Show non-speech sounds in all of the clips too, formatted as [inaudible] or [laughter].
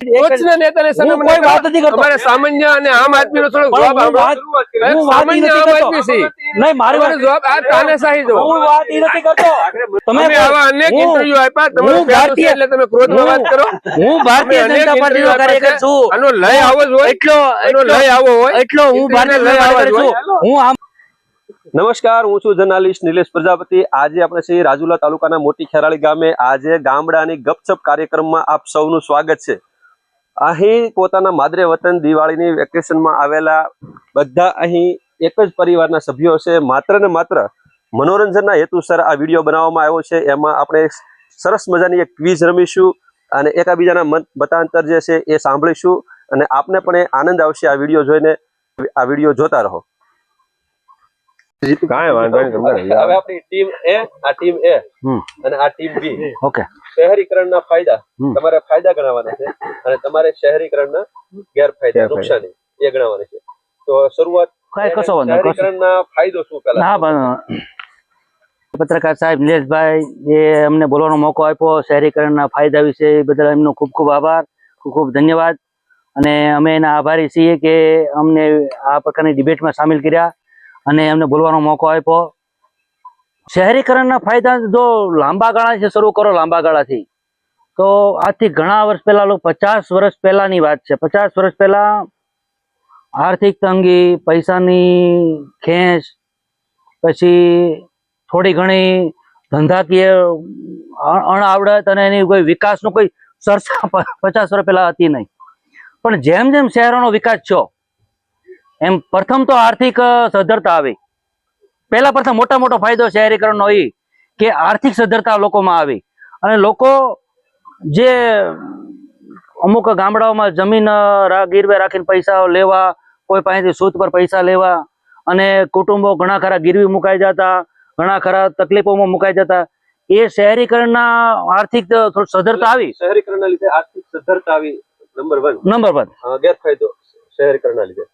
ટોચના નેતાને સન્માન કોઈ વાત નથી કરતો. અમારે સામાન્ય અને આમ આદમીનો થોડોક જવાબ હું આપો. વાત- સાહેબ, હું વાત ઈ સામાન્ય આમ આદમી છીએ. નહીં મારી વાત જવાબ આ તાનાશાહી જો. હું વાત ઈ નથી કરતો. તમે આવા અનેક ઇન્ટરવ્યુ આપ્યા. તમારું હું પહેલું છે ભારતીય- એટલે તમે ક્રોધમાં વાત કરો. હું ભારતીય જનતા પાર્ટીનો કાર્યકર છું. આનો લય આવો જ હોય. એટલો એટલો લય આવો હોય. એટલો હું ભારતીય જનતા આવો છું. હું આમ નમસ્કાર હું છું જર્નાલિસ્ટ નિલેશ પ્રજાપતિ. આજે આપણે શ્રી રાજુલા તાલુકાના મોટી ખેરાળી ગામે. આજે ગામડાની ગપચપ કાર્યક્રમમાં આપ સૌનું સ્વાગત છે. અહીં પોતાના માદરે વતન દિવાળીની વેકેશનમાં આવેલા બધા અહીં એક જ પરિવારના સભ્યો છે. માત્ર ને માત્ર મનોરંજનના હેતુસર આ વીડિયો બનાવવામાં આવ્યો છે. એમાં આપણે સરસ મજાની એક ક્વિઝ રમીશું અને એકાબીજાના મત મતાંતર જે છે એ સાંભળીશું અને આપને પણ એ આનંદ આવશે આ વીડિયો જોઈને. આ વીડિયો જોતા રહો. કાંઈ વાંધો નહીં હવે આપણી ટીમ એ આ ટીમ એ અને આ ટીમ બી ઓકે શહેરીકરણના ફાયદા તમારે ફાયદા ગણવાના છે અને તમારે શહેરીકરણના ગેરફાયદા. નુકસાની એ ગણવાની છે. તો શરૂઆત શહેરીકરણના ફાયદો શું પેલા પત્રકાર સાહેબ નિલેશભાઈ એ અમને બોલવાનો મોકો આપ્યો શહેરીકરણના ફાયદા વિશે એ બદલ એમનો ખૂબ ખૂબ આભાર ખૂબ ખૂબ ધન્યવાદ. અને અમે એના આભારી છીએ કે અમને આ પ્રકારની ડિબેટમાં સામેલ કર્યા અને અમને બોલવાનો મોકો આપ્યો. શહેરીકરણના ફાયદા જો લાંબા ગાળાથી શરૂ કરો લાંબા ગાળાથી. તો આજથી ઘણા વર્ષ પહેલા પચાસ વર્ષ પહેલાની વાત છે. પચાસ વર્ષ પહેલા આર્થિક તંગી, પૈસાની ખેંચ, પછી થોડી ઘણી ધંધાકીય અણ- અણઆવડત અને એની કોઈ વિકાસનો કોઈ ચર્ચા પચાસ વર્ષ પહેલા હતી નહીં. પણ જેમ જેમ શહેરોનો વિકાસ થયો, એમ પ્રથમ તો આર્થિક સદ્ધરતા આવી. પહેલા પ્રથમ મોટા મોટો ફાયદો શહેરીકરણનો એ કે આર્થિક સદ્ધરતા લોકોમાં આવી. અને લોકો જે અમુક ગામડાઓમાં જમીન ગીરવે રાખીને પૈસા લેવા કોઈ પાસેથી સૂદ પર પૈસા લેવા અને કુટુંબો ઘણા ખરા ગીરવી મુકાઈ જતા ઘણા ખરા તકલીફોમાં મુકાઈ જતા એ શહેરીકરણના આર્થિક થોડું સદ્ધરતા આવી. શહેરીકરણના લીધે આર્થિક સદ્ધરતા આવી નંબર વન નંબર વન ગેરફાયદો શહેરીકરણના લીધે.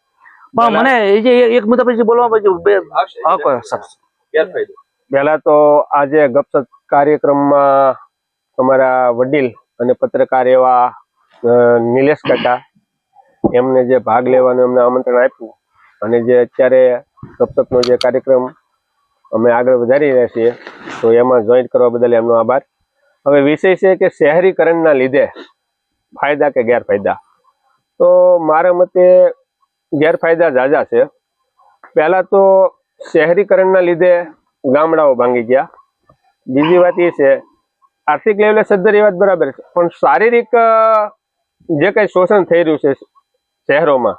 પણ મને એ જે એક મુદ્દા પછી બોલવા પછી પહેલા તો આજે ગપસપ કાર્યક્રમમાં તમારા વડીલ અને પત્રકાર એવા નિલેશ કાકા એમને જે ભાગ લેવાનું એમને આમંત્રણ આપ્યું અને જે અત્યારે ગપસપનો જે કાર્યક્રમ અમે આગળ વધારી રહ્યા છીએ તો એમાં જોઈન્ટ કરવા બદલ એમનો આભાર. હવે વિષય છે કે શહેરીકરણના લીધે ફાયદા કે ગેરફાયદા? તો મારા મતે ગેરફાયદા ઝાઝા છે. પહેલાં તો શહેરીકરણના લીધે ગામડાઓ ભાંગી ગયા. બીજી વાત એ છે, આર્થિક લેવલે સદ્ધર એ વાત બરાબર છે, પણ શારીરિક જે કંઈ શોષણ થઈ રહ્યું છે શહેરોમાં,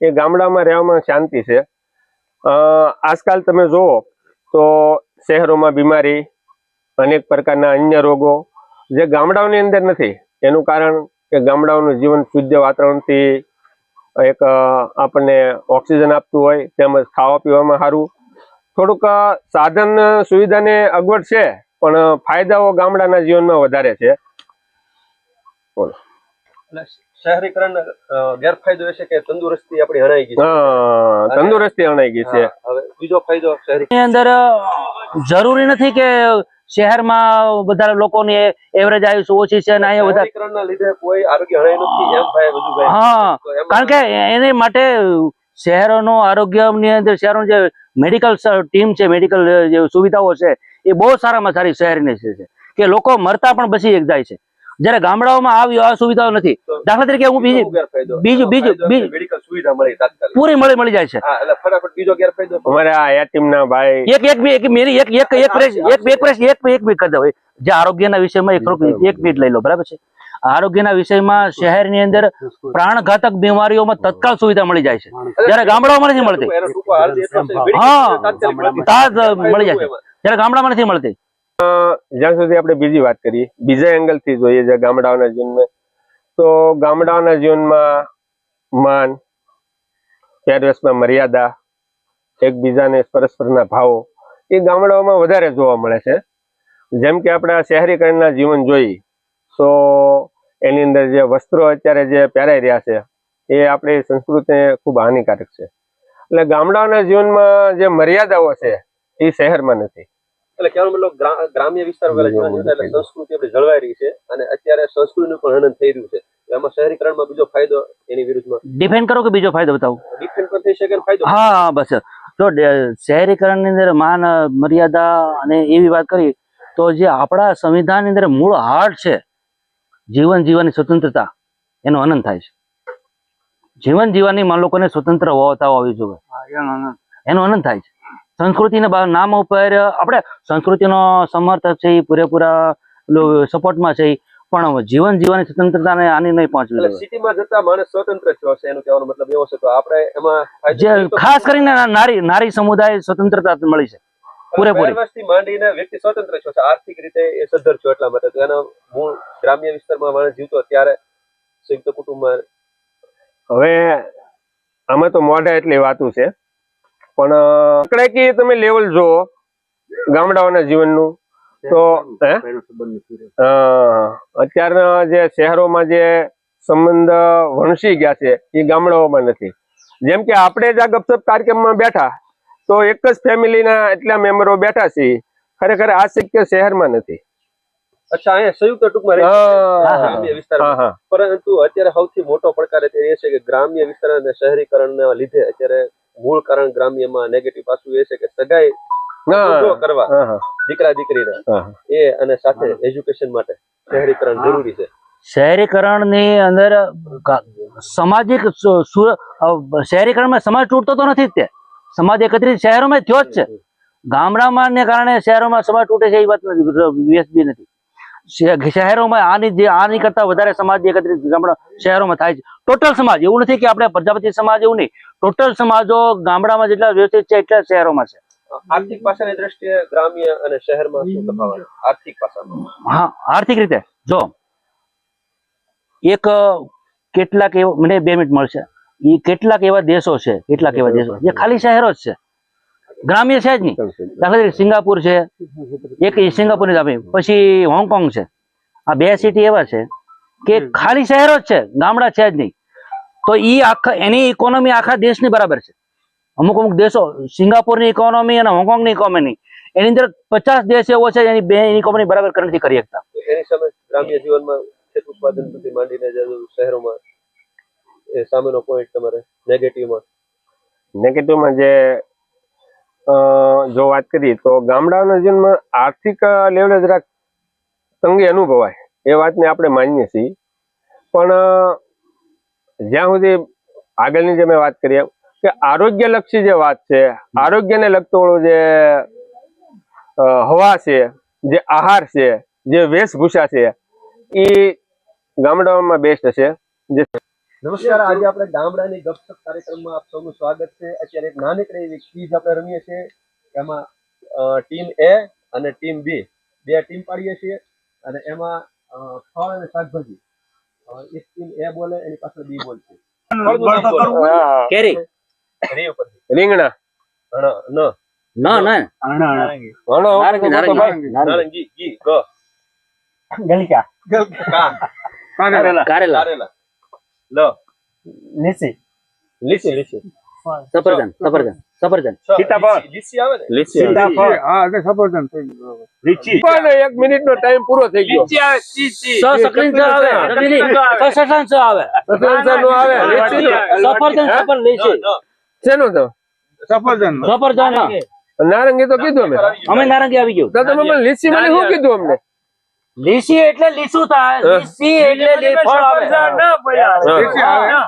એ ગામડામાં રહેવામાં શાંતિ છે. આજકાલ તમે જુઓ તો શહેરોમાં બીમારી, અનેક પ્રકારના અન્ય રોગો, જે ગામડાઓની અંદર નથી. એનું કારણ કે ગામડાઓનું જીવન શુદ્ધ વાતાવરણથી એક આપણને ઓક્સિજન આપતું હોય તેમજ ખાવા પીવામાં સારું. થોડુંક સાધન સુવિધાને અગવડ છે પણ ફાયદાઓ ગામડાના જીવનમાં વધારે છે. બોલો. શહેરીકરણ ગેરફાયદો એ છે કે તંદુરસ્તી આપણી હણાઈ ગઈ હા તંદુરસ્તી હણાઈ ગઈ છે. હવે બીજો ફાયદો શહેરી અંદર જરૂરી નથી કે શહેરમાં બધા લોકોની એવરેજ આયુષ ઓછી છે અને અહીંયા બધા આરોગ્ય હા કારણ કે એની માટે શહેરોનું આરોગ્યની અંદર શહેરોની જે મેડિકલ ટીમ છે મેડિકલ જે સુવિધાઓ છે એ બહુ સારામાં સારી શહેરની છે કે લોકો મરતા પણ બચી જાય છે. જ્યારે ગામડાઓમાં આવી આ સુવિધાઓ નથી. દાખલા તરીકે હું બીજી બીજું- બીજું- બીજું- મેડિકલ સુવિધા મળી પૂરી મળી મળી જાય છે. ફટાફટ બીજો ગેરફાયદો અમારે આ એ ભાઈ એક એક એક મેરી એક એક એક પ્રેસ એક એક પ્રેસ એક એક મિનિટ કરી દો. જે આરોગ્યના વિષયમાં એક એક મિનિટ લઈ લો બરાબર છે? આરોગ્યના વિષયમાં શહેરની અંદર પ્રાણઘાતક બીમારીઓમાં તત્કાલ સુવિધા મળી જાય છે. જયારે ગામડાઓમાં નથી મળતી. હા. તાજ મળી જાય છે. જયારે ગામડામાં નથી મળતી. જ્યાં સુધી આપણે બીજી વાત કરીએ, બીજા એંગલથી જોઈએ છે ગામડાઓના જીવનમાં તો ગામડાઓના જીવનમાં માન પહેરવેશમાં મર્યાદા, એકબીજાને પરસ્પરના ભાવો, એ ગામડાઓમાં વધારે જોવા મળે છે. જેમ કે આપણે શહેરીકરણના જીવન જોઈ, તો એની અંદર જે વસ્ત્રો અત્યારે જે પહેરાઈ રહ્યા છે, એ આપણી સંસ્કૃતિને ખૂબ હાનિકારક છે. એટલે ગામડાઓના જીવનમાં જે મર્યાદાઓ છે, એ શહેરમાં નથી. એટલે કહેવાનો મતલબ ગ્રામ્ય વિસ્તાર વગેરે એટલે સંસ્કૃતિ આપણી જળવાઈ રહી છે અને અત્યારે સંસ્કૃતિનું પણ હનન થઈ રહ્યું છે. એમાં શહેરીકરણમાં બીજો ફાયદો એની વિરુદ્ધમાં? ડિફેન્ડ કરો કે બીજો ફાયદો બતાવો? ડિફેન્ડ પણ થઈ શકે ફાયદો? હા હા બસ. જો શહેરીકરણની અંદર માન મર્યાદા અને એવી વાત કરી તો જે આપણા સંવિધાનની અંદર મૂળ હાર્ટ છે જીવન જીવવાની સ્વતંત્રતા એનો આનંદ થાય છે. જીવન જીવવાની માં લોકોને સ્વતંત્ર હોતા હોવી જોઈએ એનો આનંદ થાય છે. સંસ્કૃતિના નામ ઉપર આપણે સંસ્કૃતિનો સમર્થક છે એ પૂરેપૂરા સપોર્ટમાં છે પણ જીવન જીવવાની સ્વતંત્રતાને આની નહીં પહોંચવી સિટીમાં જતા માણસ સ્વતંત્ર થયો છે એનું કહેવાનો મતલબ એવો છે. તો આપણે એમાં જે ખાસ કરીને નારી નારી સમુદાય સ્વતંત્રતા મળી છે પૂરેપૂરી. માંડીને વ્યક્તિ સ્વતંત્ર થયો છે. આર્થિક રીતે એ સદ્ધર થયો એટલા માટે. તો એનો મૂળ ગ્રામ્ય વિસ્તારમાં માણસ જીવતો ત્યારે સંયુક્ત કુટુંબમાં હવે આમાં તો મોઢા એટલી વાતું છે. પણ આપણે કે તમે લેવલ જો ગામડાઓના જીવનનું તો અત્યારના જે શહેરોમાં જે સંબંધ વણસી ગયા છે એ ગામડાઓમાં નથી. જેમ કે આપણે જ આ ગપસપ કાર્યક્રમમાં બેઠા તો એક જ ફેમિલીના એટલા મેમ્બરો બેઠા છીએ ખરેખર આ શક્ય શહેરમાં નથી. અચ્છા અહીંયા સંયુક્ત ટૂંકમાં હા, છે. હા, હા વિસ્તારમાં. પરંતુ અત્યારે સૌથી મોટો પડકાર અત્યારે એ છે કે ગ્રામ્ય વિસ્તાર અને શહેરીકરણના લીધે અત્યારે મૂળ કારણ ગ્રામ્યમાં નેગેટિવ પાસું એ છે કે સગાઈ કરવા દીકરા દીકરીના. એ અને સાથે એજ્યુકેશન માટે શહેરીકરણ જરૂરી છે. શહેરીકરણની અંદર સામાજિક શહેરીકરણમાં સમાજ તૂટતો તો નથી જ તે. સમાજ એકત્રિત શહેરોમાં થયો જ છે. ગામડામાં ને કારણે શહેરોમાં સમાજ તૂટે છે એ વાત નથી નથી. શહેરોમાં આની જે આની કરતા વધારે સમાજ એકત્રિત ગામડા શહેરોમાં થાય છે. ટોટલ સમાજ એવું નથી કે આપણે પ્રજાપતિ સમાજ એવું નહીં. ટોટલ સમાજો ગામડામાં જેટલા વ્યવસ્થિત છે એટલા શહેરોમાં છે. આર્થિક પાસાની દ્રષ્ટિએ ગ્રામ્ય અને શહેરમાં શું તફાવત? આર્થિક પાસામાં. હા આર્થિક રીતે. જો એક કેટલાક એવા મને બે મિનિટ મળશે. એ કેટલાક એવા દેશો છે કેટલાક એવા દેશો. જે ખાલી શહેરો જ છે. ગ્રામ્ય છે જ નહીં. દાખલા તરીકે સિંગાપુર છે એક સિંગાપુરની આપી પછી હોંગકોંગ છે. આ બે સિટી એવા છે કે ખાલી શહેરો જ છે ગામડા છે જ નહીં. તો એ આખા એની ઇકોનોમી આખા દેશની બરાબર છે. અમુક અમુક દેશો સિંગાપુરની ઇકોનોમી અને હોંગકોંગની ઇકોનોમી એની અંદર પચાસ દેશ એવો છે એની બે ઇકોનોમી બરાબર કરી નથી કરી શકતા. એની સામે ગ્રામ્ય જીવનમાં ઉત્પાદન માંડીને શહેરોમાં એ સામેનો પોઈન્ટ તમારે નેગેટિવમાં નેગેટિવમાં જે જો વાત કરીએ તો ગામડાઓના જીવનમાં આર્થિક લેવલે જરાક તંગી અનુભવાય, એ વાતને આપણે માનીએ છીએ. પણ જ્યાં સુધી આગળની જે મેં વાત કરી કે આરોગ્યલક્ષી જે વાત છે, આરોગ્યને લગતો જે હવા છે, જે આહાર છે, જે વેશભૂષા છે એ ગામડાઓમાં બેસ્ટ છે. નમસ્કાર આજે આપણે ગામડાની ગપસપ કાર્યક્રમમાં આપ સૌનું સ્વાગત છે. અત્યારે એક નાનકડી એવી ક્વિઝ આપણે રમીએ છીએ. એમાં ટીમ એ અને ટીમ બી બે ટીમ પાડીએ છીએ અને એમાં ફળ અને શાકભાજી. એક ટીમ એ બોલે એની પાછળ બી બોલશે. કેરી. રીંગણા. ન. ના નારંગી. ગલિકા. કારેલા. કારેલા. લ. લીસી લીસી લીસી સફરજન સફરજન સફરજન. સીતાફળ. લીસી આવે ને? લીસી પણ. એક મિનિટ નો ટાઈમ પૂરો થઈ ગયો. સ સકલીન સ આવે. સકલીન સ સ આવે. સફરજન નો આવે. લીચી સફરજન સફર લેશે ન, ન. તો? સફરજન નારંગી તો કીધું અમે. અમે નારંગી આવી ગયું. તો તમે મને લીચી મને શું કીધું અમને? લીસી એટલે લીસું થાય. લીસી એટલે ફળ આવે.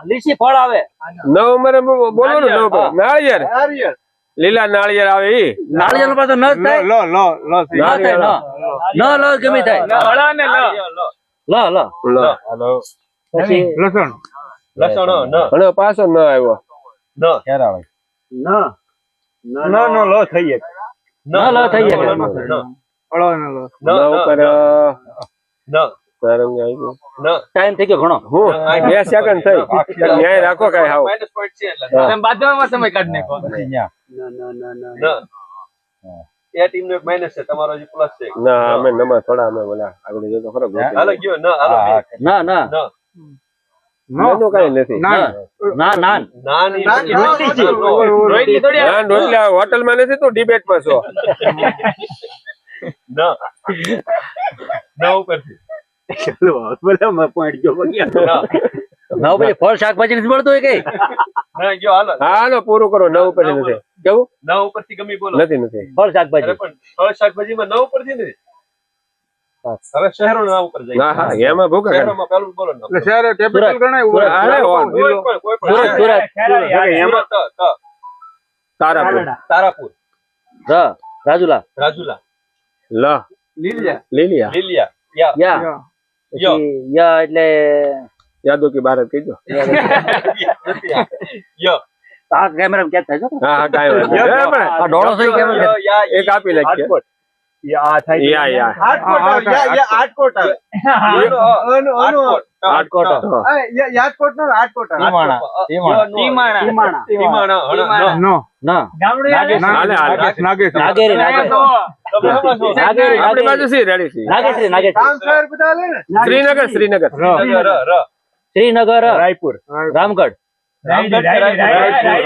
લીસી ફળ આવે. નવ અમારે બોલો ને નવ નાળિયેર. લીલા નાળિયેર આવે ઈ. નાળિયેર પાછો ન થાય? લો લો લો ન લો ગમે થાય. નાળિયેર, લ. લ. લ લો. પછી? લસણ. ન. પાછો ન આવ્યો. ન. ન. લ થઈ જાય. ન નવ પર અ, ન. નારંગી આવી ગયું. ન. ટાઈમ થઈ ગયો ઘણો. હું બે સેકન્ડ થઈ. ન્યાય રાખો કઈ હાવ? માઇનસ પોઈન્ટ છે એટલે. હા. ન એ ટીમ નો એક છે તમારો હજી પ્લસ છે. ના અમે નંબર થોડા અમે બોલા આગળ જતો ખરો હાલો ગયો ન હાલો ના ના. ન. નાનું કઈ નથી. તો નાની. રોટલી છે. [laughs] ના. રોટલી ઉપરથી. હોટલમાં ભલે ડિબેટમાં છો ન ન. નવ પછી ફળ શાકભાજી નથી મળતું હોય કઈ? ગયો હાલો. હાલો પૂરું કરો નવ ઉપર નથી. કેવું? નવ ઉપરથી ગમી બોલો. નથી નથી. ફળ શાકભાજી. પણ ફળ શાકભાજીમાં નવ ઉપરથી નથી. હવે શહેરો ના ઉપર જાય. હા હા એમાં ભૂખા શહેરોમાં પેલું બોલો એટલે શહેર સુરત. ગણાય કોઈ પણ. સુરત સુરત. તારાપુર. તારાપુર. રાજુલા. રાજુલા. લ. લીલિયા. લીલિયા. લીલિયા. યા. યા. યો. પછી યા. એટલે યાદો કે બાર કહી દો [laughs] યો. આ કેમેરા ક્યાં થાય છે? હા હા પણ આ ડોળો થઈ કેમ યો, યા, ઈ. એક આપી નો. ના. નાગેશ-. નાગેશ-. નાગેરી આપણી બાજુ રેડી શહેર બધા લે ને. શ્રીનગર શ્રીનગર. શ્રીનગર રાયપુર. રામગઢ. રાયગઢ?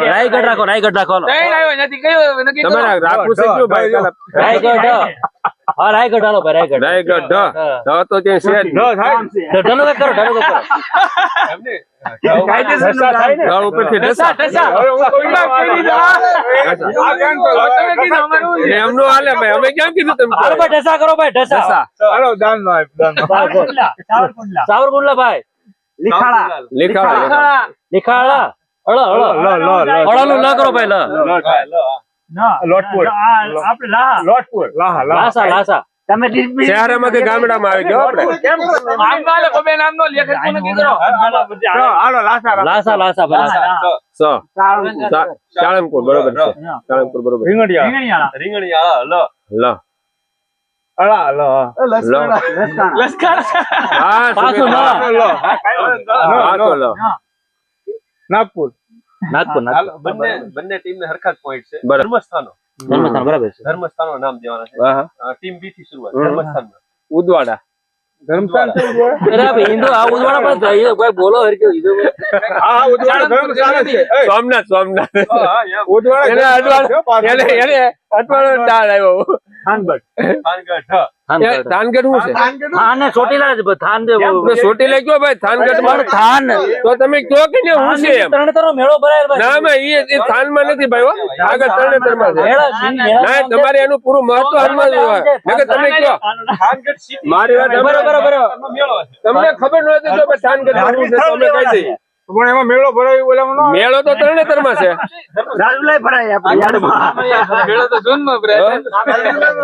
રાયગઢ? રાખો રાયગઢ રાખો. તમારે રાખવું છે ભાઈ રાયગઢ. હા રાયગઢ હાલો ભાઈ રાયગઢ રાયગઢ ઢ. તો ત્યાં છે જ થાય. ઢનો કંઈક કરો ઢનો કંઈક કરો. ને. ઢ ના સાવરકુંડલા. ભાઈ. લીખાડા. લીખાડા લીખાળા હળો હળો. લો, લો, લો. કરો ભાઈ લ. લોટપુર. લોટપુર. લાહા, લાહા. Lhasa Lhasa. શહેરમાં કે ગામડામાં આવી ગયો આપણે? ચાલો, હાલો, લાસા, લાસા. લાસા લાસા સ સા- બરોબર છે. સાળંગપુર બરોબર રીંગણિયા. રીંગણીયા, લ. લ. અલા, અલા, લ. હા પાછું સુમિત. ન. લો. હા તો લ નાગપુર. નાગપુર બંને બંને ટીમને હરખા જ પોઈન્ટ છે ધર્મસ્થાનો. ધર્મસ્થાન બરાબર છે. ધર્મસ્થાનો નામ દેવાના છે. ટીમ બી થી શરૂઆત ધર્મસ્થાન ઉદવાડા? ધર્મસ્થાન હિન્દુ આ ઉદવાડા બોલો હરખ્યો હિન્દુ હા, હા, ઉદવાડા ધર્મસ્થાન છે. સોમનાથ સોમનાથ. ઉદવાડા એને. એને એને અજવાળનો આવ્યો થાનગઢ. થાનગઢ હ. થાન એ થાનગઢ શું છે? થાન ને ચોટીલા થાન દે તો સોટી લઈ ગયો ભાઈ થાનગઢમાં થાન તો તમે કયો કે ને હું છે એમ? મેળો ભરાય ભાઈ. ના માં ઈ એ થાનમાં નથી ભાઈ આગળ તરણેતરમાં છે. ના તમારે એનું પૂરું મહત્વ હાલમાં જ હોય. નકર તમે કયો? થાનગઢ. મારી વાત બરોબર. તમને ખબર નહોતી તો થાનગઢ શું છે? તો કહી દઈએ. પણ એમાં મેળો ભરાય ઓલામાં ન આવે. મેળો તો જૂનમાં છે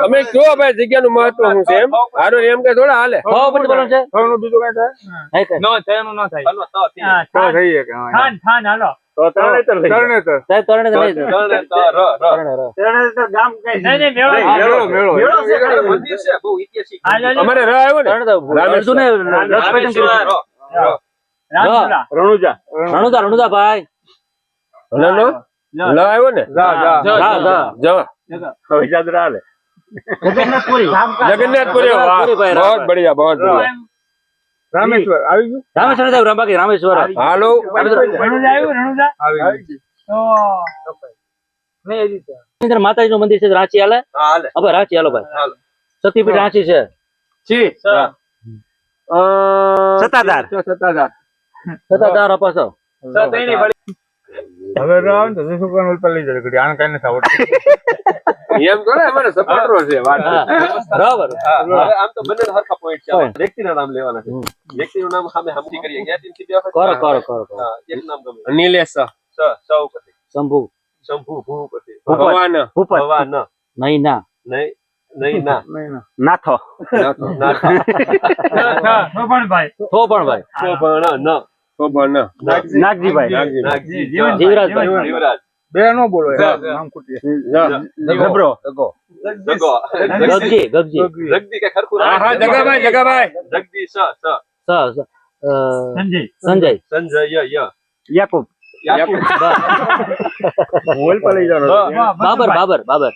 અમે કયો ભાઈ જગ્યાનું મહત્વ શું છે એમ હારો એમ કે થોડા હાલે હો પછી બોલો છે બીજું કઈ થાય? નહીં કઈ. હાલો, તો થી. તો થઈ શકે, હા. તો તરણેતર લઈ જાઓ. તરણેતર. સાહેબ તરણેતર તરણેતર, ર, ર. તરણેતર. મેળો, મેળો. મંદિર છે બહુ ઐતિહાસિક અમારે ર આવ્યો ને તરણેતર. રથપેટન કર્યું. રણુજા. રણુદા ભાઈ. હલનો લ. આવ્યો ને? જા, જા. જા જા જ વિજાદરા હાલે. જગન્નાથપુરી. જગન્નાથપુરી જગન્નાથપુરી ભાઈ, બઢિયા બહુત બઢિયા. રામેશ્વર આવી ગયું? રામેશ્વર સાહેબ રામબાકી રામેશ્વર. હાલો. આવી ગયું. અંદર માતાજી નું મંદિર છે રાંચી હાલે? હવે રાંચી હાલો ભાઈ. સતીપીઠ રાંચી છે. સતાધાર સત્તાધાર. સ તેની વળી. હવે રામ તો શું કરવાનું ઉપર લઈ જાય ઘડી. આને કઈ નથી આવડતું. એમ તો ને અમારે સપોર્ટરો છે વાત બરાબર. હવે આમ તો બંને હરખા પોઈન્ટ છે. વ્યક્તિના નામ લેવાના છે. વ્યક્તિનું નામ સામે હમતી કરીએ. ટીમથી બે વખત? કરો કરો કરો એક નામ ગમે. નીલેશ સ સ શંભુ. શંભુ ભૂપતિ. ભગવાન. ભવા ન નહીં ના નહીં નહીં ના નાથો. નાથો. નાથો તો પણ ભાઈ શોભણ ન. ભગવાન નાગજીભાઈ. જીવરાજભાઈ. જીવરાજ. બે નો બોલો નામ ખૂટી જબરો. જગો. ગગજી ગગજી જગદી કે ખરખું હા હા જગાભાઈ જગાભાઈ. જગદી સ સ. સ સ. સંજય. સંજય ય ય. યાકુબ. યાકુબ પર લઈ જવાનો. બાબર બાબર બાબર.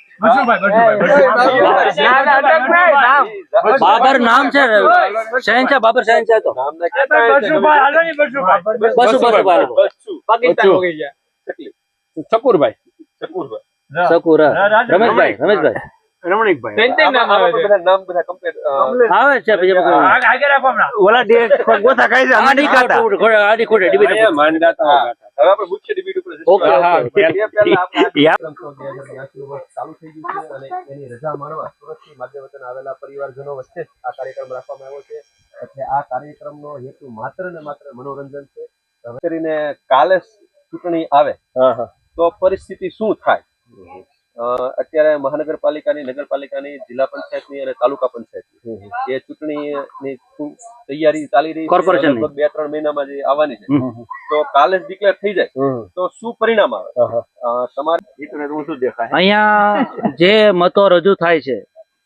નામ. બાબર નામ છે. શહેનશાહ બાબર શહેનશાહ તો. બસુ. બસુ. બાબર બચ્ચું. ઠકુરભાઈ શકુરભાઈ. શકુર રમેશભાઈ રમેશભાઈ. રમણીકભાઈ. ત્રણ ત્રણ નામ બધા નામ બધા complete, અ, આવે છે પછી આપણે- આગે આગે રાખો હમણાં. ઓલા ડેટ ગોથા ખાઈ જાય આડી ખાતા ખોટે, ખોટે, આડી ખોટે debate માનદાતા હવે આપણે મુખ્ય debate ઉપર ઓકે, હા, ઓકે. પણ એ પહેલા આપણે આ યા. કાર્યક્રમ તો 2082 વર્ષ ચાલુ થઈ ગયું છે અને એની રજા માણવા સુરતથી માધ્ય આવેલા પરિવારજનો વચ્ચે આ કાર્યક્રમ રાખવામાં આવ્યો છે. એટલે આ કાર્યક્રમનો હેતુ માત્ર ને માત્ર મનોરંજન છે. કરીને કાલે ચૂંટણી આવે હા હા. તો પરિસ્થિતિ શું થાય? અત્યારે મહાનગરપાલિકાની નગરપાલિકાની જિલ્લા પંચાયતની અને તાલુકા પંચાયતની એ ચૂંટણીની તૈયારી ચાલી રહી છે લગભગ બે ત્રણ મહિનામાં જે આવવાની છે. તો કાલે જ ડિક્લેર થઈ જાય. તો શું પરિણામ આવે? હા, હા. તમારે તો ઊંચું દેખાય? અહીંયા જે મતો રજૂ થાય છે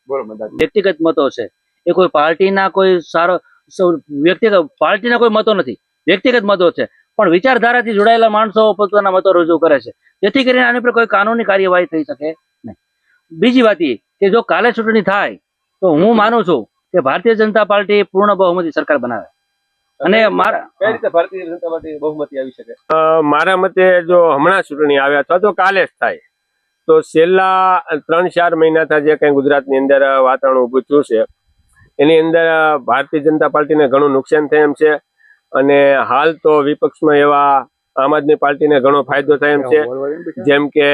બોલો બધા વ્યક્તિગત મતો છે એ કોઈ પાર્ટીના કોઈ સારો સૌ- વ્યક્તિગત પાર્ટીના કોઈ મતો નથી. વ્યક્તિગત મતો છે. પણ વિચારધારાથી જોડાયેલા માણસો પોતાના મતો રજૂ કરે છે. જેથી કરીને આની પર કોઈ કાનૂની કાર્યવાહી થઈ શકે નહીં. બીજી વાત એ કે જો કાલે ચૂંટણી થાય તો હું માનું છું કે ભારતીય જનતા પાર્ટી પૂર્ણ બહુમતી સરકાર બનાવે. અને મારા કઈ રીતે ભારતીય જનતા પાર્ટી બહુમતી આવી શકે? મારા મતે જો હમણાં ચૂંટણી આવે અથવા તો કાલે જ થાય તો છેલ્લા ત્રણ ચાર મહિનાથી જે કંઈ ગુજરાતની અંદર વાતાવરણ ઊભું થયું છે એની અંદર ભારતીય જનતા પાર્ટીને ઘણું નુકસાન થાય એમ છે. અને હાલ તો વિપક્ષમાં એવા આમ આદમી પાર્ટીને ઘણો ફાયદો થાય એમ છે. જેમ કે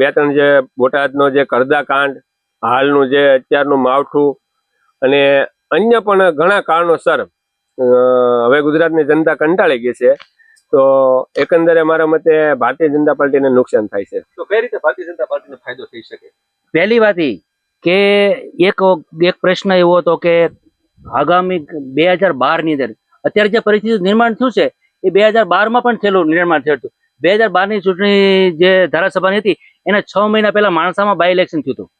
બે ત્રણ જે બોટાદનો જે કરદા કાંડ હાલનું જે અત્યારનું માવઠું અને અન્ય પણ ઘણા કારણોસર હવે ગુજરાતની જનતા કંટાળી ગઈ છે. તો એકંદરે મારા મતે ભારતીય જનતા પાર્ટીને નુકસાન થાય છે. તો કઈ રીતે ભારતીય જનતા પાર્ટીને ફાયદો થઈ શકે? પહેલી વાત કે એક એક પ્રશ્ન એવો હતો કે આગામી બે હજાર બારની અંદર અત્યારે જે પરિસ્થિતિ નિર્માણ થયું છે, એ બે હજાર બારમાં પણ થયેલું નિર્માણ થયું હતું. બે હજાર બારની ચૂંટણી જે ધારાસભાની હતી, એના છ મહિના પહેલા માણસામાં બાય ઇલેક્શન થયું હતું.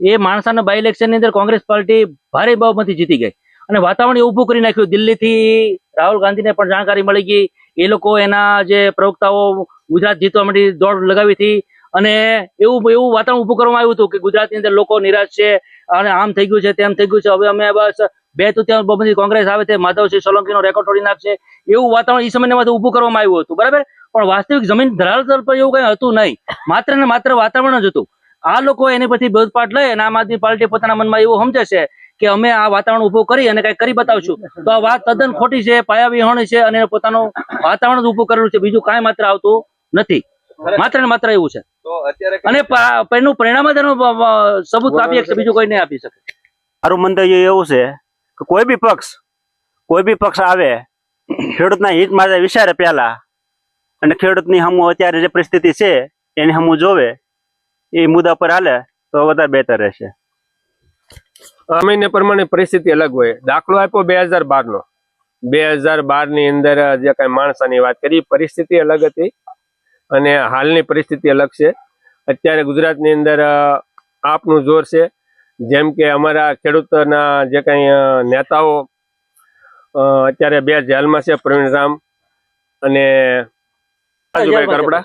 એ માણસાના બાય ઇલેક્શનની અંદર કોંગ્રેસ પાર્ટી ભારે બહુમતી જીતી ગઈ. અને વાતાવરણ ઊભું કરી નાખ્યું. દિલ્હીથી રાહુલ ગાંધીને પણ જાણકારી મળી ગઈ. એ લોકો એના જે પ્રવક્તાઓ ગુજરાત જીતવા માટે દોડ લગાવી હતી. અને એવું એવું વાતાવરણ ઊભું કરવામાં આવ્યું હતું કે ગુજરાતની અંદર લોકો નિરાશ છે. અને આમ થઈ ગયું છે, તેમ થઈ ગયું છે. હવે અમે બસ બે તૃતીયાંશ બહુમતી કોંગ્રેસ આવે તે માધવસિંહ સોલંકીનો રેકોર્ડ તોડી નાખશે. એવું વાતાવરણ એ સમયમાં ઊભું કરવામાં આવ્યું હતું બરાબર? પણ વાસ્તવિક જમીન ધરાવતર પર એવું કઈ હતું નહીં. માત્ર ને માત્ર વાતાવરણ જ હતું. આ લોકો એની પછી બોધપાઠ લઈ અને આમ આદમી પાર્ટી પોતાના મનમાં એવું સમજે છે કે અમે આ વાતાવરણ ઉભું કરી અને કઈ કરી બતાવશું. તો આ વાત તદ્દન ખોટી છે પાયા વિહોણી છે અને પોતાનું વાતાવરણ જ ઉભું કરેલું છે. બીજું કાંઈ માત્ર આવતું નથી. માત્ર ને માત્ર એવું છે. અને એનું પરિણામ જ એનું સબૂત આપી શકે બીજું કોઈ નહીં આપી શકે. મારું મંતવ્ય એવું છે કે કોઈ બી પક્ષ, કોઈ બી પક્ષ આવે, ખેડૂતના હિત માટે વિચારે પહેલા અને ખેડૂતની હમું અત્યારે જે પરિસ્થિતિ છે, એની હમું જોવે, એ મુદ્દા પર હાલે, તો વધારે બહેતર રહેશે. અમીને પ્રમાણે પરિસ્થિતિ અલગ હોય. દાખલો આપ્યો બે હજાર બારનો. બે હજાર બારની અંદર જે કાંઈ માણસાની વાત કરી, પરિસ્થિતિ અલગ હતી અને હાલની પરિસ્થિતિ અલગ છે. અત્યારે ગુજરાતની અંદર આપનું જોર છે. જેમ કે અમારા ખેડૂતોના જે કંઈ નેતાઓ અત્યારે બે જેલમાં છે પ્રવીણ રામ અને રાજુભાઈ કરપડા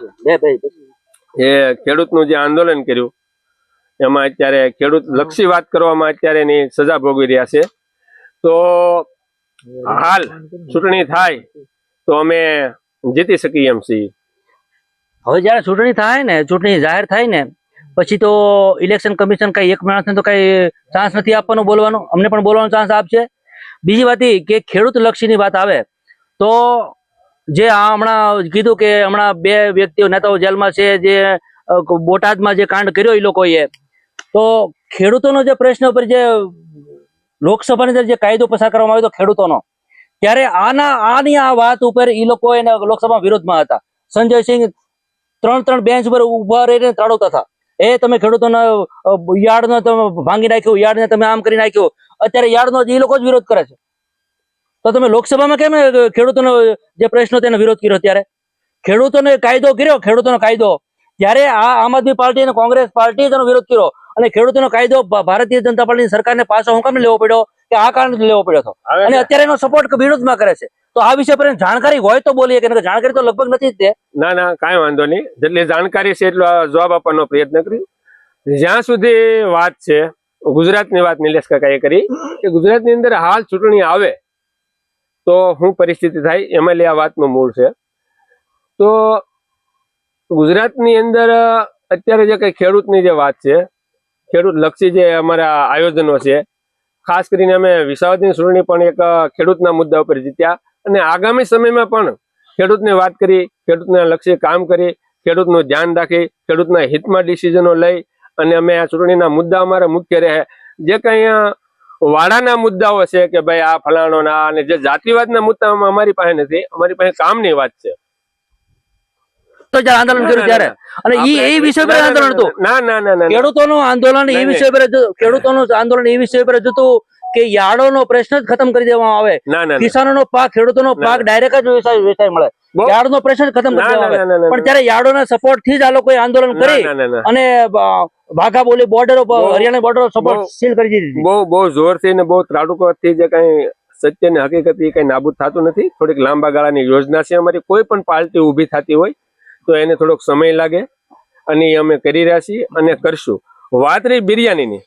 એ ખેડૂતનું જે આંદોલન કર્યું એમાં અત્યારે ખેડૂત લક્ષી વાત કરવામાં અત્યારે એની સજા ભોગવી રહ્યા છે. તો હાલ ચૂંટણી થાય તો અમે જીતી શકીએ એમ છીએ. હવે જયારે ચૂંટણી થાય ને ચૂંટણી જાહેર થાય ને પછી તો ઇલેક્શન કમિશન કઈ એક માણસને તો કઈ ચાન્સ નથી આપવાનો બોલવાનો. અમને પણ બોલવાનો ચાન્સ આપશે. બીજી વાત એ કે ખેડૂત લક્ષીની વાત આવે, તો જે હમણાં કીધું કે હમણાં બે વ્યક્તિઓ નેતાઓ જેલમાં છે, જે બોટાદમાં જે કાંડ કર્યો એ લોકોએ, તો ખેડૂતોનો જે પ્રશ્ન ઉપર જે લોકસભાની અંદર જે કાયદો પસાર કરવામાં આવ્યો હતો ખેડૂતોનો, ત્યારે આના, આની આ વાત ઉપર એ લોકો એના લોકસભા વિરોધમાં હતા. સંજય સિંહ ત્રણ ત્રણ બેન્ચ ઉપર ઊભા રહીને ત્રાડવતા હતા. એ તમે ખેડૂતોના યાર્ડનો તમે ભાંગી નાખ્યો યાર્ડને તમે આમ કરી નાખ્યો. અત્યારે યાર્ડનો એ લોકો જ વિરોધ કરે છે. તો તમે લોકસભામાં કેમ ખેડૂતોનો જે પ્રશ્નો તેનો વિરોધ કર્યો ત્યારે? ખેડૂતોને કાયદો કર્યો ખેડૂતોનો કાયદો. ત્યારે આ આમ આદમી પાર્ટી અને કોંગ્રેસ પાર્ટીએ તેનો વિરોધ કર્યો. અને ખેડૂતોનો કાયદો ભારતીય જનતા પાર્ટીની સરકારને પાછો હું કેમ લેવો પડ્યો? કે આ કારણે લેવો પડ્યો હતો. અને અત્યારે એનો સપોર્ટ વિરોધમાં કરે છે. તો આ વિષય પર જાણકારી હોય તો બોલીએ કે જાણકારી તો લગભગ નથી તે. ના ના, કાંઈ વાંધો નહીં. જેટલી જાણકારી છે એટલો જવાબ આપવાનો પ્રયત્ન કર્યો જ્યાં સુધી વાત છે, ગુજરાતની વાત નિલેશ કાકાએ કરી, કે ગુજરાતની અંદર હાલ ચૂંટણી આવે, તો શું પરિસ્થિતિ થાય, એમાં લે આ વાતનું મૂળ છે. તો ગુજરાતની અંદર અત્યારે જે કંઈ ખેડૂતની જે વાત છે ખેડૂત લક્ષી જે અમારા આયોજનો છે, ખાસ કરીને અમે વિસાવદની ચૂંટણી પણ એક ખેડૂતના મુદ્દા ઉપર જીત્યા. અને આગામી સમયમાં પણ ખેડૂતને વાત કરી ખેડૂતના લક્ષી કામ કરી ખેડૂતનું ધ્યાન રાખી ખેડૂતના હિતમાં ડિસિઝનો લઈ અને અમે આ ચૂંટણીના મુદ્દા અમારા મુખ્ય રહે. જે કંઈ વાડાના મુદ્દાઓ છે કે ભાઈ આ ફલાણો ના અને જે જાતિવાદના મુદ્દામાં અમારી પાસે નથી અમારી પાસે કામની વાત છે. તો જયારે આંદોલન કર્યું ત્યારે? અને ઈ એ વિષય પર આંદોલન હતું? ના ના ના ખેડૂતોનું આંદોલન એ વિષય પર ખેડૂતો ખેડૂતોનું આંદોલન એ વિષય પર હતું? કે યાર્ડોનો પ્રશ્ન જ ખતમ કરી દેવામાં આવે. કિસાનોનો પાક ખેડૂતોનો. પાક ડાયરેક્ટ જ વેચાય વેચાય મળે. યાર્ડનો પ્રશ્ન ખતમ કરી દેવામાં આવે. પણ ત્યારે યાર્ડોના સપોર્ટથી જ આ લોકોએ આંદોલન કરી અને વાઘા બોલી બોર્ડર બહુ- હરિયાણા બોર્ડર સપોર્ટ સીલ કરી દીધી. બહુ બહુ જોરથી ને બહુ ત્રાટુકથી જે કઈ સત્ય ને હકીકત એ કઈ નાબૂદ થતું નથી. થોડીક લાંબા ગાળાની યોજના છે. અમારી કોઈ પણ પાર્ટી ઊભી થતી હોય તો એને થોડોક સમય લાગે. અને એ અમે કરી રહ્યા છીએ અને કરશું. વાત રહી બિરયાનીની.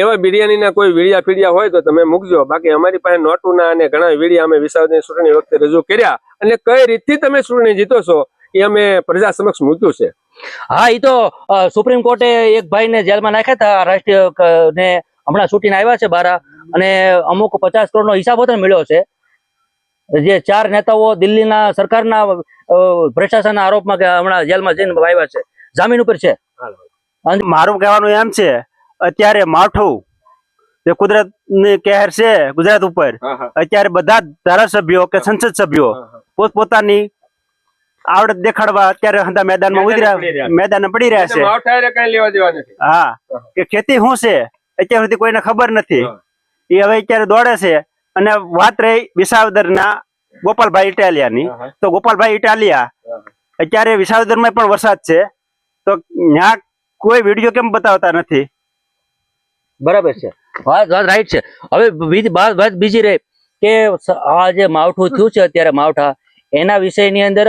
એવા બિરયાનીના કોઈ વીડિયા ફીડિયા હોય તો તમે મૂકજો. બાકી અમારી પાસે નોટુના અને ઘણા વીડિયા અમે વિસાવદની ચૂંટણી વખતે રજૂ કર્યા. અને કઈ રીતથી તમે ચૂંટણી જીતો છો એ અમે પ્રજા સમક્ષ મૂક્યું છે. હા એ તો સુપ્રીમ કોર્ટે એક ભાઈને જેલમાં નાખ્યા હતા. રાષ્ટ્રીય ને હમણાં છૂટીને આવ્યા છે બારા. અને અમુક પચાસ કરોડનો હિસાબ હતો ને મળ્યો છે. જે ચાર નેતાઓ દિલ્હીના સરકારના ભ્રષ્ટાચારના આરોપમાં હમણાં જેલમાં જઈને આવ્યા છે. જામીન ઉપર છે. મારું કહેવાનું એમ છે અત્યારે માઠું જે કુદરતની કહેર છે ગુજરાત ઉપર અત્યારે બધા જ ધારાસભ્યો કે સંસદ સભ્યો પોતપોતાની આવડત દેખાડવા અત્યારે હંધા મેદાનમાં મેદાને ઉતર્યા મેદાન પડી રહ્યા છે. હા. કે ખેતી શું છે? અત્યાર સુધી કોઈને ખબર નથી. એ હવે અત્યારે દોડે છે અને વાત રહી વિસાવદર ના ગોપાલભાઈ ઇટાલિયાની. તો ગોપાલભાઈ ઇટાલિયા અત્યારે વિસાવદરમાં પણ વરસાદ છે. તો ત્યાં કોઈ વીડિયો કેમ બતાવતા નથી? બરાબર છે. વાત વાત રાઈટ છે. હવે બીજી વાત બીજી રહી કે આ જે માવઠું થયું છે અત્યારે માવઠા, એના વિષયની અંદર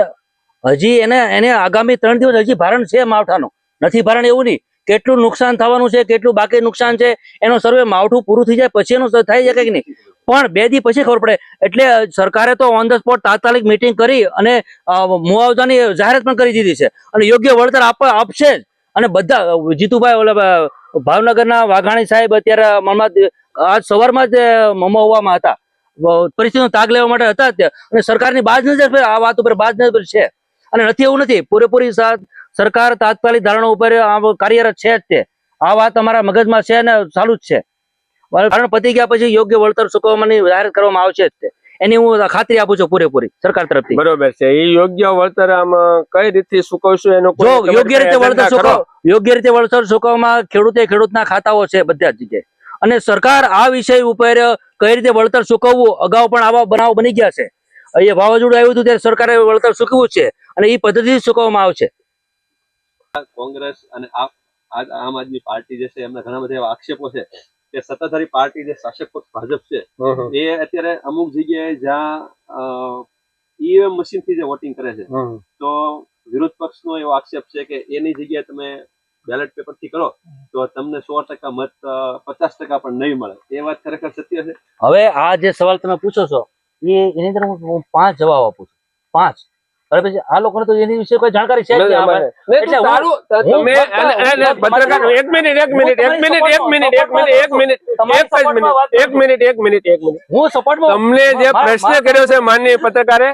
હજી એને એને આગામી ત્રણ દિવસ હજી ભારણ છે માવઠાનું. નથી ભારણ એવું નહીં. કેટલું નુકસાન થવાનું છે, કેટલું બાકી નુકસાન છે, એનો સર્વે માવઠું પૂરું થઈ જાય, પછી એનું થાય છે કે નહીં. પણ બે દી પછી ખબર પડે. એટલે સરકારે તો ઓન ધ સ્પોટ તાત્કાલિક મીટિંગ કરી અને મુઆવજાની જાહેરાત પણ કરી દીધી છે. અને યોગ્ય વળતર આપ આપશે અને બધા, જીતુભાઈ ઓલા ભાવનગરના વાઘાણી સાહેબ અત્યારે મનમાં આજ સવારમાં જ મમોવામાં હતા. પરિસ્થિતિનો તાગ લેવા માટે હતા જ તે. અને સરકારની બાજ નજર આ વાત ઉપર બાજ નજર છે. અને નથી એવું નથી, પૂરેપૂરી સરકાર તાત્કાલિક ધારણા ઉપર કાર્યરત છે જ તે. આ વાત અમારા મગજમાં છે અને ચાલુ જ છે. કારણ પતી ગયા પછી યોગ્ય વળતર ચૂકવવાની જાહેરાત કરવામાં આવશે જ તે. એની હું ખાતરી આપું છું પૂરેપૂરી સરકાર તરફથી. બરોબર છે. એ યોગ્ય વળતર આમાં કઈ રીતે સુકવશું એનો જો યોગ્ય રીતે વળતર સુકવ યોગ્ય રીતે વળતર સુકવવામાં ખેડૂતે ખેડૂતના ખાતાઓ છે બધા જ જગ્યાએ. અને સરકાર આ વિષય ઉપર કઈ રીતે વળતર ચૂકવવું અગાઉ પણ આવા બનાવ બની ગયા છે. અહીંયા વાવાઝોડું આવ્યું હતું ત્યારે સરકારે વળતર ચૂકવ્યું છે અને એ પદ્ધતિ ચૂકવવામાં આવશે. કોંગ્રેસ અને આમ આદમી પાર્ટી જે છે એમના ઘણા બધા એવા આક્ષેપો છે. કે સત્તાધારી પાર્ટી જે શાસક પક્ષ ભાજપ છે. એ અત્યારે અમુક જગ્યાએ જ્યાં ઈવીએમ મશીનથી જે વોટિંગ કરે છે તો વિરોધ પક્ષનો એવો આક્ષેપ છે કે એની જગ્યાએ તમે બેલેટ પેપરથી કરો તો તમને સો ટકા મત પચાસ ટકા પણ નહીં મળે. એ વાત ખરેખર સત્ય છે? હવે આ જે સવાલ તમે પૂછો છો એ એની અંદર હું પાંચ જવાબ આપું છું. પાંચ. હવે પછી આ લોકોને તો એની વિશે કોઈ જાણકારી છે તમે પત્રકાર એક મિનિટ એક મિનિટ એક મિનિટ એક મિનિટ એક મિનિટ એક મિનિટ એક મિનિટ એક જ મિનિટ એક મિનિટ એક મિનિટ એક મિનિટ. હું સપોર્ટમાં તમને જે પ્રશ્ન કર્યો છે માનનીય પત્રકારે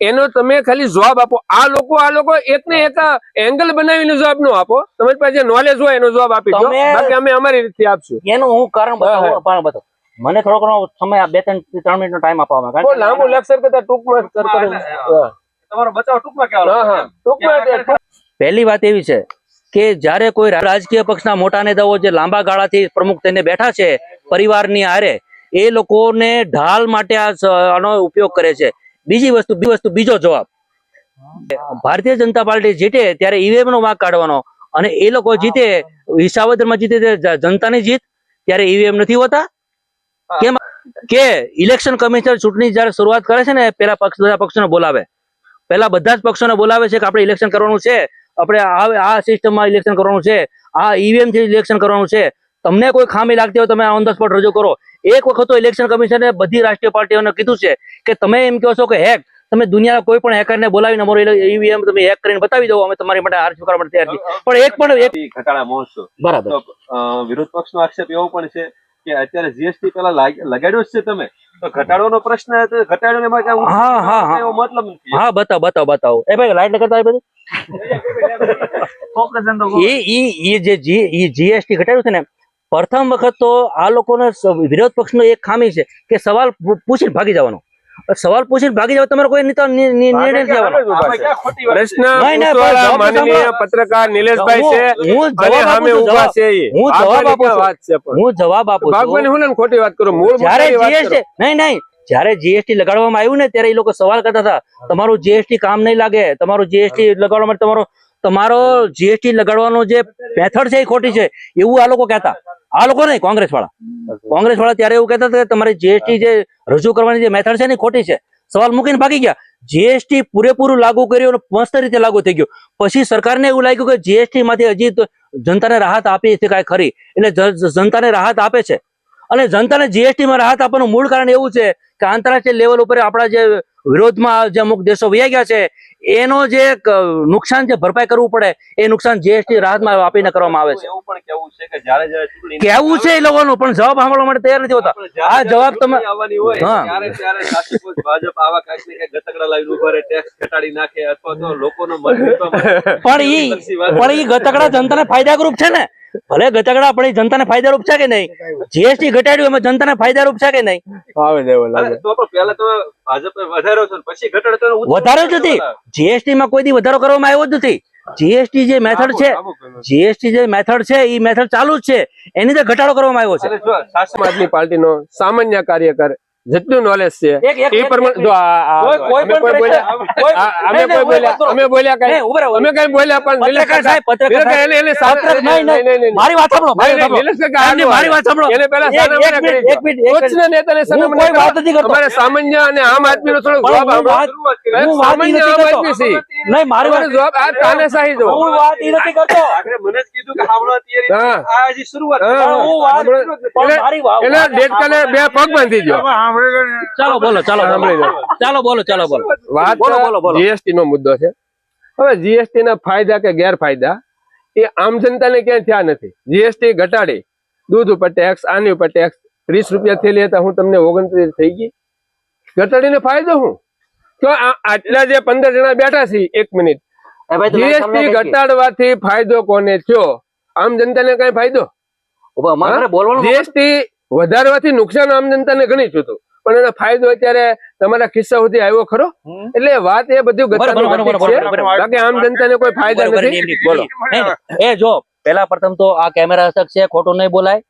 એનો તમે ખાલી જવાબ આપો. આ લોકો આ લોકો એક ને એક એંગલ બનાવીને જવાબ નો આપો. તમારી પાસે નોલેજ હોય એનો જવાબ આપી દો. તમે- બાકી અમે અમારી રીતે આપશું. એનું હું કારણ હા, પણ બતાવું. બતાવું મને થોડો ઘણો સમય આ બે ત્રણ ત્રણ મિનિટનો ટાઈમ આપવામાં આવે. લાંબુ લેક્ચર કરતા ટૂંકમાં. તમારો બચાવ ટૂંકમાં હા, હા. ટૂંકમાં પહેલી વાત એવી છે કે જ્યારે કોઈ રાજકીય પક્ષના મોટા નેતાઓ જે લાંબા ગાળાથી પ્રમુખ થઈને બેઠા છે પરિવારની હારે એ લોકોને ઢાલ માટે આનો ઉપયોગ કરે છે. બીજી વસ્તુ બીજી વસ્તુ બીજો જવાબ. ભારતીય જનતા પાર્ટી જીતે ત્યારે ઈવીએમ નો વાંક કાઢવાનો અને એ લોકો જીતે વિસાવદરમાં જીતે જનતાની જીત ત્યારે ઈવીએમ નથી હોતા. કેમ? કે ઇલેક્શન કમિશનર ચૂંટણી જયારે શરૂઆત કરે છે ને પેલા પક્ષ બધા પક્ષોને બોલાવે. પેલા બધા જ પક્ષોને બોલાવે છે કે આપણે ઇલેક્શન કરવાનું છે. આપણે આ સિસ્ટમમાં ઇલેક્શન કરવાનું છે. આ ઈવીએમથી ઇલેક્શન કરવાનું છે. તમને કોઈ ખામી લાગતી હોય તમે ઓન ધ સ્પોટ રજૂ કરો. એક વખત તો ઇલેક્શન કમિશને બધી રાષ્ટ્રીય પાર્ટીઓને કીધું છે કે તમે એમ કહો છો કે હેક તમે દુનિયાના કોઈ પણ હેકરને બોલાવીને અમારો ઈવીએમ તમે હેક કરીને બતાવી દો અમે તમારી માટે હાર સ્વીકારવા માટે તૈયાર છીએ. પણ એક પણ એક ઘટાડા મહોત્સવ. બરાબર. વિરોધ પક્ષનો આક્ષેપ એવો પણ છે કે અત્યારે જીએસટી પેલા લગાડ્યો છે તમે. તો ઘટાડવાનો પ્રશ્ન તો ઘટાડ્યો ને એમાં કાંઈ હા, હા, હા. મતલબ નથી. હા બતાવો બતાવો બતાવો. એ ભાઈ લાઈટ કરતા બધું? એ ઈ ઈ જે જીએસટી ઘટાડ્યું છે ને પ્રથમ વખત તો આ લોકોને વિરોધ પક્ષનો એક ખામી છે કે સવાલ પૂછીને ભાગી જવાનો. સવાલ પૂછીને ભાગી જાવ તમારે કોઈ નિર્ણય માનનીય પત્રકાર નિલેશભાઈ છે હું- જવાબ આપું છે હું જવાબ આપું વાત છે હું જવાબ આપું ભાગવાની હું ને ખોટી વાત કરું? મૂળ જ્યારે. જીએસટી નહીં નહીં. જયારે જીએસટી લગાડવામાં આવ્યું ને ત્યારે એ લોકો સવાલ કરતા હતા તમારું જીએસટી કામ નહીં લાગે. તમારું જીએસટી લગાડવા માટે તમારો તમારો જીએસટી લગાડવાનો જે મેથડ છે એ ખોટી છે. એવું આ લોકો કહેતા. આ લોકો નહીં કોંગ્રેસ વાળા. કોંગ્રેસ વાળા ત્યારે એવું કહેતા હતા કે તમારી જીએસટી જે રજૂ કરવાની જે મેથડ છે ને ખોટી છે. સવાલ મૂકીને ભાગી ગયા. જીએસટી પૂરેપૂરું લાગુ કર્યું અને મસ્ત રીતે લાગુ થઈ ગયું. પછી સરકારને એવું લાગ્યું કે જીએસટી માંથી હજી જનતાને રાહત આપી છે કઈ ખરી. એટલે જનતાને રાહત આપે છે. અને જનતાને જીએસટીમાં રાહત આપવાનું મૂળ કારણ એવું છે કે આંતરરાષ્ટ્રીય લેવલ ઉપર આપણા જે વિરોધમાં જે અમુક દેશો વહી ગયા છે એનો જે નુકસાન જે ભરપાઈ કરવું પડે એ નુકસાન જીએસટી રાહતમાં આપીને કરવામાં આવે છે. એવું પણ કેવું છે કે જ્યારે જ્યારે કેવું છે એ લોકોનું પણ જવાબ સાંભળવા માટે તૈયાર નથી હોતા. આ જવાબ તમે આવવાની હોય ત્યારે ત્યારે ભાજપ આવા કાંઈક ગતકડા લાવીને ઊભા રહે ટેક્સ ઘટાડી નાખે અથવા તો લોકોનો મત જીતવા [laughs] માટે પણ ઈ પણ ઈ ગતકડા જનતાને ફાયદાગ્રુપ છે ને. ભલે ઘટાડા પણ જનતાને ફાયદારૂપ છે કે નહીં? જીએસટી ઘટાડ્યું એમાં જનતાને ફાયદારૂપ છે કે નહીં? આવે દેવો લાગે. તો પણ પહેલા તો ભાજપે વધારો છે પછી ઘટાડો તો વધારો જ નથી. જીએસટી માં કોઈ દી વધારો કરવામાં આવ્યો જ નથી. જીએસટી જે મેથડ છે જીએસટી જે મેથડ છે એ મેથડ ચાલુ જ છે. એની અંદર ઘટાડો કરવામાં આવ્યો છે. આમ આદમી પાર્ટીનો સામાન્ય કાર્યકર જેટલું નોલેજ છે એક- એક- એ પ્રમાણે જો અમે કોઈ બોલ્યા કોઈ- અમે કોઈ બોલ્યા કઈ. અમે કઈ પણ નિલેશ સાહેબ, પત્રકાર નિલેશ કાકા, સાહેબ. એને- એને પત્રકાર- નહીં, નહીં, નહીં, નહીં, મારી વાત સાંભળો મારી નહીં, વાત નહીં, સાંભળો. નિલેશ કાકા, એમની આનું મારી વાત સાંભળો એને પહેલા એક- સાના એક મના મિનિટ, કરી એક મિનિટ, એક મિનિટ. ટોચના નેતાને સાના કોઈ વાત નથી કરતો. અમારે સામાન્ય અને આમ આદમીનો થોડો જવાબ સાંભળો. સામાન્ય આમ આદમી છીએ. નહીં મારી વાત જવાબ આ તાનાશાહી જો હું વાત ઈ નથી કરતો આખરે મને જ કીધું કે હાવડા તૈયારી હા. આ હજી શરૂઆત હું વાત પણ મારી વાત- એટલે ડેટકાને બે પગ બાંધી દો ચાલો બોલો ચાલો સાંભળી લો. ચાલો બોલો ચાલો બોલો. વાત બોલો, બોલો, બોલો. જીએસટી નો મુદ્દો છે. હવે જીએસટી ના ફાયદા કે ગેરફાયદા એ આમ જનતાને ક્યાંય થયા નથી. જીએસટી ઘટાડી. દૂધ ઉપર ટેક્સ આની ઉપર ટેક્સ ત્રીસ રૂપિયા થયેલી હતા હું તમને ઓગણત્રીસ થઈ ગઈ. ઘટાડીને ફાયદો શું? તો આ- આટલા જે પંદર જણા બેઠા છે એક મિનિટ. જીએસટી ઘટાડવાથી ફાયદો કોને થયો? આમ જનતાને કઈ ફાયદો? જીએસટી વધારવાથી નુકસાન આમ જનતાને ઘણી થયું પણ એનો ફાયદો અત્યારે તમારા ખિસ્સા સુધી આવ્યો ખરો? એટલે વાત એ બધું. બાકી આમ જનતાને કોઈ ફાયદા નથી. બોલો. એ જો પેલા પ્રથમ તો આ કેમેરા હસ્તક છે ખોટું નહીં બોલાય.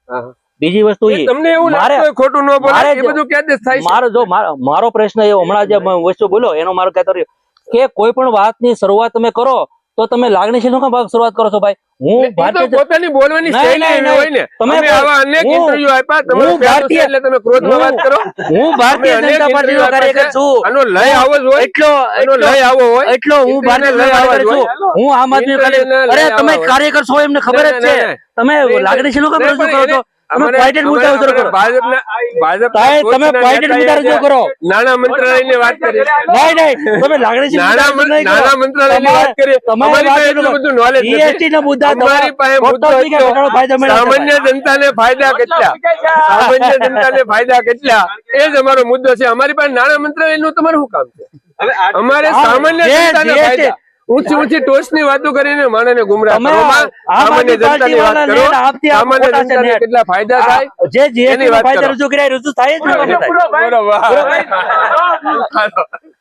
બીજી વસ્તુ એ તમને એવું ખોટું ન બોલાય? એ બધું ક્યાં થાય મારો જો મારો મારો પ્રશ્ન એ હમણાં જે વસ્તુ બોલો એનો મારો કહેતો રહ્યો કે કોઈ પણ વાતની શરૂઆત તમે કરો તો તમે લાગણીશીલ નો શરૂઆત કરો છો ભાઈ? હું એ તો ભારતીય પોતાની બોલવાની શૈલી હોય ને. તમે આવા અનેક ઇન્ટરવ્યુ આપ્યા હું તમારું પહેલું છે ભારતીય- એટલે તમે ક્રોધમાં વાત કરો? હું ભારતીય જનતા પાર્ટીનો કાર્યકર છું. આનો લય આવો જ હોય. એટલો એનો લય આવો હોય. એટલો હું ભારતીય જનતા કાર્યકર છું. હું આમ આદમી interview ને કાર્યકર અરે તમે કાર્યકર છો એમને ખબર જ છે. તમે લાગણીશીલ નો કેમ કરો છો? સામાન્ય જનતાને ફાયદા કેટલા? સામાન્ય જનતાને ફાયદા કેટલા? એ જ અમારો મુદ્દો છે. અમારી પાસે નાણા મંત્રાલયનું તમારે શું કામ છે? અમારે સામાન્ય જનતાને ફાયદા. ઊંચી ઊંચી ટોચની વાતો કરીને માણસને ગુમરાહ કરવામાં સામાન્ય જનતાની વાત કરો. નેટ આપતી આ સામાન્ય જનતાને કેટલા ફાયદા થાય? જે GST એની ના વાત ફાયદા રજૂ કર્યા રજૂ થાય જ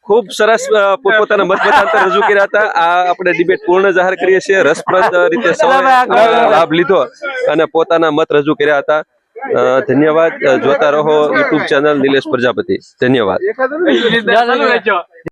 ખૂબ સરસ પોતપોતાના મત મતાંતર રજૂ કર્યા હતા. આ આપણે ડિબેટ પૂર્ણ જાહેર કરીએ છીએ. રસપ્રદ રીતે લાભ લીધો અને પોતાના મત રજૂ કર્યા હતા. ધન્યવાદ. જોતા રહો યુટ્યુબ ચેનલ નિલેશ પ્રજાપતિ. ધન્યવાદ.